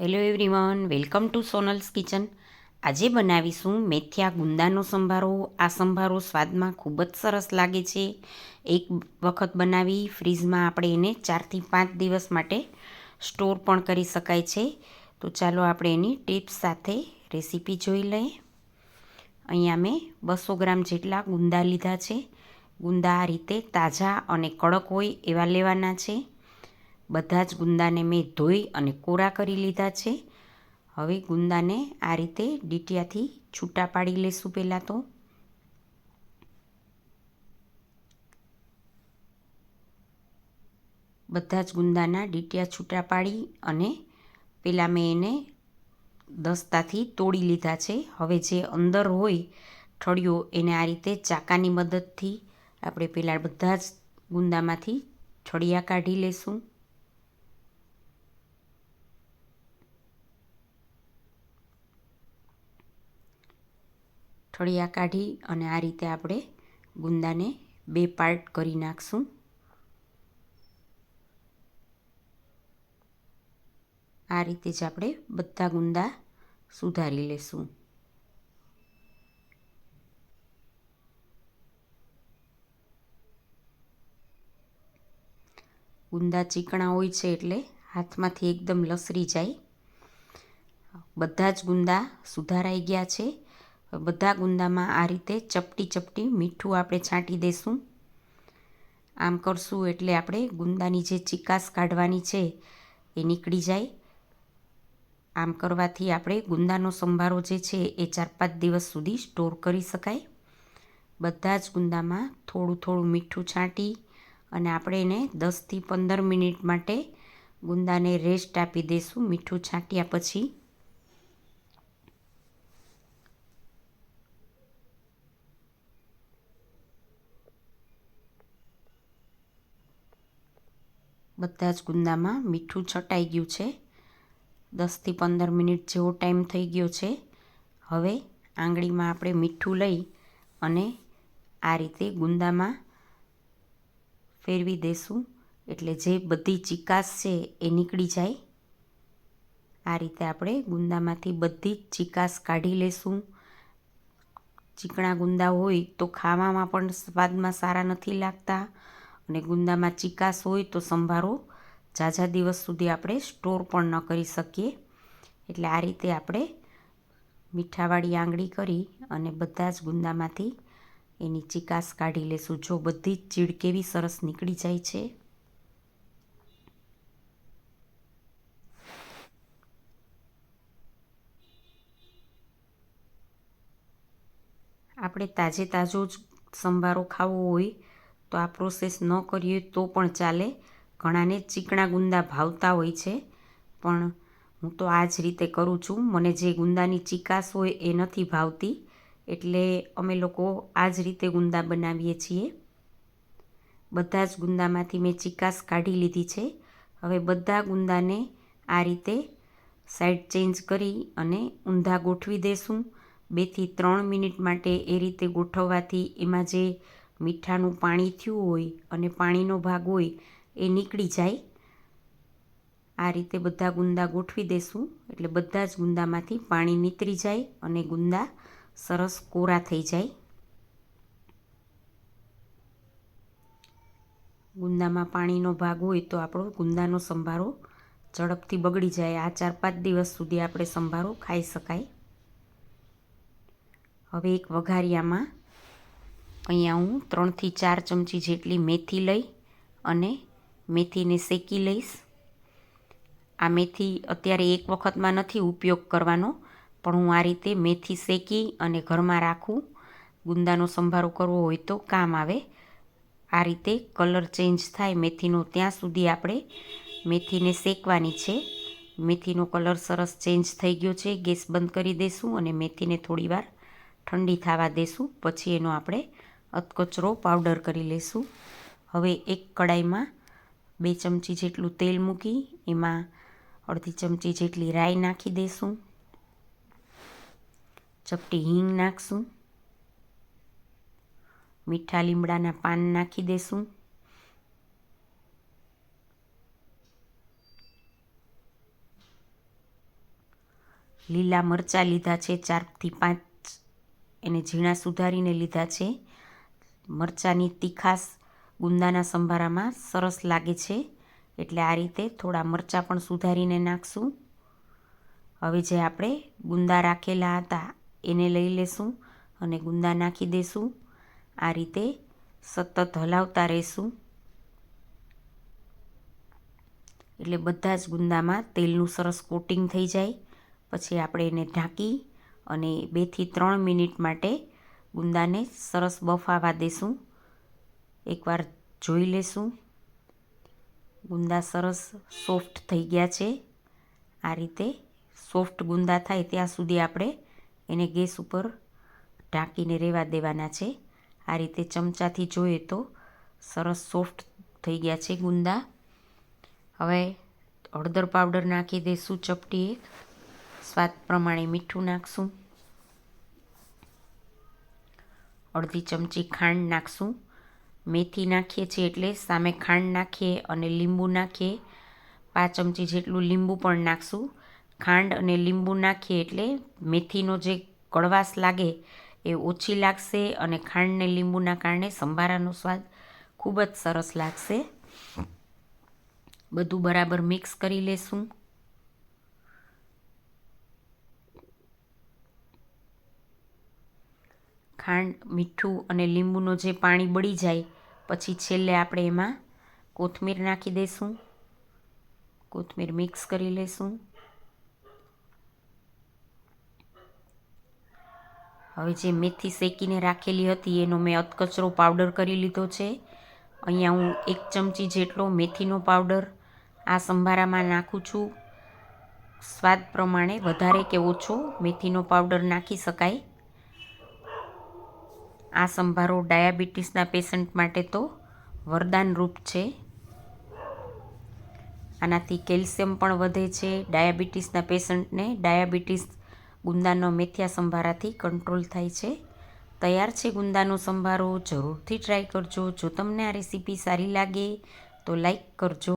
Hello everyone welcome to Sonal's kitchen આજે બનાવીશું મેથિયા ગુંદાનો સંભારો. આ સંભારો સ્વાદમાં ખૂબ જ સરસ લાગે છે. એક વખત બનાવી ફ્રીઝમાં આપણે એને ચારથી પાંચ દિવસ માટે સ્ટોર પણ કરી શકાય છે. તો ચાલો આપણે એની ટિપ્સ સાથે રેસીપી જોઈ લઈએ. અહીંયા મેં બસો ગ્રામ જેટલા ગુંદા લીધા છે. ગુંદા આ રીતે તાજા અને કડક હોય એવા લેવાના છે. બધા જ ગુંદાને મેં ધોઈ અને કોરા કરી લીધા છે. હવે ગુંદાને આ રીતે ડીટિયાથી છૂટા પાડી લેશું પહેલાં તો. બધા જ ગુંદાના ડીટિયા છૂટા પાડી અને પહેલાં મેં એને દસ્તાથી તોડી લીધા છે. હવે જે અંદર હોય ઠળિયો એને આ રીતે ચાકાની મદદથી આપણે પહેલાં બધા જ ગુંદામાંથી ઠળિયા કાઢી લેશું. ઠળિયા કાઢી અને આ રીતે આપણે ગુંદાને બે પાર્ટ કરી નાખશું. આ રીતે જ આપણે બધા ગુંદા સુધારી લેશું. ગુંદા ચીકણા હોય છે એટલે હાથમાંથી એકદમ લસરી જાય. બધા જ ગુંદા સુધારાઈ ગયા છે. બધા ગુંદામાં આ રીતે ચપટી ચપટી મીઠું આપણે છાંટી દઈશું આમ કરશું એટલે આપણે ગુંદાની જે ચિકાસ કાઢવાની છે એ નીકળી જાય. આમ કરવાથી આપણે ગુંદાનો સંભારો જે છે એ ચાર પાંચ દિવસ સુધી સ્ટોર કરી શકાય. બધા જ ગુંદામાં થોડું થોડું મીઠું છાંટી અને આપણે એને દસથી પંદર મિનિટ માટે ગુંદાને રેસ્ટ આપી દઈશું મીઠું છાંટ્યા પછી. બધા જ ગુંદામાં મીઠું છટાઈ ગયું છે. દસથી પંદર મિનિટ જેવો ટાઈમ થઈ ગયો છે. હવે આંગળીમાં આપણે મીઠું લઈ અને આ રીતે ગુંદામાં ફેરવી દેશું. એટલે જે બધી ચિકાસ છે એ નીકળી જાય. આ રીતે આપણે ગુંદામાંથી બધી જ ચિકાસ કાઢી લેશું. ચીકણા ગુંદા હોય તો ખાવામાં પણ સ્વાદમાં સારા નથી લાગતા. અને ગુંદામાં ચિકાસ હોય તો સંભારો ઝાઝા દિવસ સુધી આપણે સ્ટોર પણ ન કરી શકીએ. એટલે આ રીતે આપણે મીઠાવાળી આંગળી કરી અને બધા જ ગુંદામાંથી એની ચિકાસ કાઢી લેશું. જો બધી જ ચીડ કેવી સરસ નીકળી જાય છે. આપણે તાજે તાજો જ સંભારો ખાવો હોય તો આ પ્રોસેસ ન કરીએ તો પણ ચાલે. ઘણાને ચીકણા ગુંદા ભાવતા હોય છે. પણ હું તો આ જ રીતે કરું છું. મને જે ગુંદાની ચિકાસ હોય એ નથી ભાવતી. એટલે અમે લોકો આ જ રીતે ગુંદા બનાવીએ છીએ. બધા જ ગુંદામાંથી મેં ચિકાસ કાઢી લીધી છે. હવે બધા ગુંદાને આ રીતે સાઈડ ચેન્જ કરી અને ઊંધા ગોઠવી દેશું. બેથી ત્રણ મિનિટ માટે એ રીતે ગોઠવવાથી એમાં જે મીઠાનું પાણી થયું હોય અને પાણીનો ભાગ હોય એ નીકળી જાય. આ રીતે બધા ગુંદા ગોઠવી દેશું. એટલે બધા જ ગુંદામાંથી પાણી નીતરી જાય અને ગુંદા સરસ કોરા થઈ જાય. ગુંદામાં પાણીનો ભાગ હોય તો આપણો ગુંદાનો સંભારો ઝડપથી બગડી જાય. આ ચાર પાંચ દિવસ સુધી આપણે સંભારો ખાઈ શકાય. હવે એક વઘારિયામાં અહીંયા હું ત્રણથી ચાર ચમચી જેટલી મેથી લઈ અને મેથીને શેકી લઈશ. આ મેથી અત્યારે એક વખતમાં નથી ઉપયોગ કરવાનો, પણ હું આ રીતે મેથી શેકી અને ઘરમાં રાખું. ગુંદાનો સંભારો કરવો હોય તો કામ આવે. આ રીતે કલર ચેન્જ થાય મેથીનો, ત્યાં સુધી આપણે મેથીને શેકવાની છે. મેથીનો કલર સરસ ચેન્જ થઈ ગયો છે. ગેસ બંધ કરી દઈશું અને મેથીને થોડીવાર ઠંડી થવા દેશું. પછી એનો આપણે અધકચરો પાવડર કરી લઈશું હવે એક કડાઈમાં બે ચમચી જેટલું તેલ મૂકી, એમાં અડધી ચમચી જેટલી રાઈ નાખી દઈશું ચપટી હિંગ નાખશું. મીઠા લીમડાના પાન નાખી દઈશું લીલા મરચાં લીધા છે, ચારથી પાંચ. એને ઝીણા સુધારીને લીધા છે. મરચાંની તીખાશ ગુંદાના સંભારામાં સરસ લાગે છે. એટલે આ રીતે થોડા મરચાં પણ સુધારીને નાખશું. હવે જે આપણે ગુંદા રાખેલા હતા એને લઈ લેશું અને ગુંદા નાખી દઈશું આ રીતે સતત હલાવતા રહીશું. એટલે બધા જ ગુંદામાં તેલનું સરસ કોટિંગ થઈ જાય. પછી આપણે એને ઢાંકી અને બેથી ત્રણ મિનિટ માટે ગુંદાને સરસ બફાવા દેશું. એકવાર જોઈ લેશું. ગુંદા સરસ સોફ્ટ થઈ ગયા છે. આ રીતે સોફ્ટ ગુંદા થાય ત્યાં સુધી આપણે એને ગેસ ઉપર ઢાંકીને રહેવા દેવાના છે. આ રીતે ચમચાથી જોઈએ તો સરસ સોફ્ટ થઈ ગયા છે ગુંદા હવે હળદર પાવડર નાખી દઈશું ચપટી એક સ્વાદ પ્રમાણે મીઠું નાખશું. અડધી ચમચી ખાંડ નાખશું. મેથી નાખીએ છીએ એટલે સામે ખાંડ નાખીએ અને લીંબુ નાખીએ. પાંચ ચમચી જેટલું લીંબુ પણ નાખશું. ખાંડ અને લીંબુ નાખીએ એટલે મેથીનો જે કડવાશ લાગે એ ઓછી લાગશે અને ખાંડ ને લીંબુના કારણે સંભારાનો સ્વાદ ખૂબ જ સરસ લાગશે. બધું બરાબર મિક્સ કરી લેશું. ખાંડ, મીઠું અને લીંબુનું જે પાણી બળી જાય, પછી છેલ્લે આપણે એમાં કોથમીર નાખી દઈશું કોથમીર મિક્સ કરી લઈશું હવે જે મેથી શેકીને રાખેલી હતી, એનો મેં અધકચરો પાવડર કરી લીધો છે. અહીંયા હું એક ચમચી જેટલો મેથીનો પાવડર આ સંભારામાં નાખું છું. સ્વાદ પ્રમાણે વધારે કે ઓછો મેથીનો પાવડર નાખી શકાય. આ સંભારો ડાયાબિટીસના પેશન્ટ માટે તો વરદાન રૂપ છે. આનાથી કેલ્શિયમ પણ વધે છે. ડાયાબિટીસના પેશન્ટને ડાયાબિટીસ ગુંદાનો મેથિયા સંભારાથી કંટ્રોલ થાય છે. તૈયાર છે ગુંદાનો સંભારો, જરૂરથી ટ્રાય કરજો. જો તમને આ રેસીપી સારી લાગે તો લાઈક કરજો.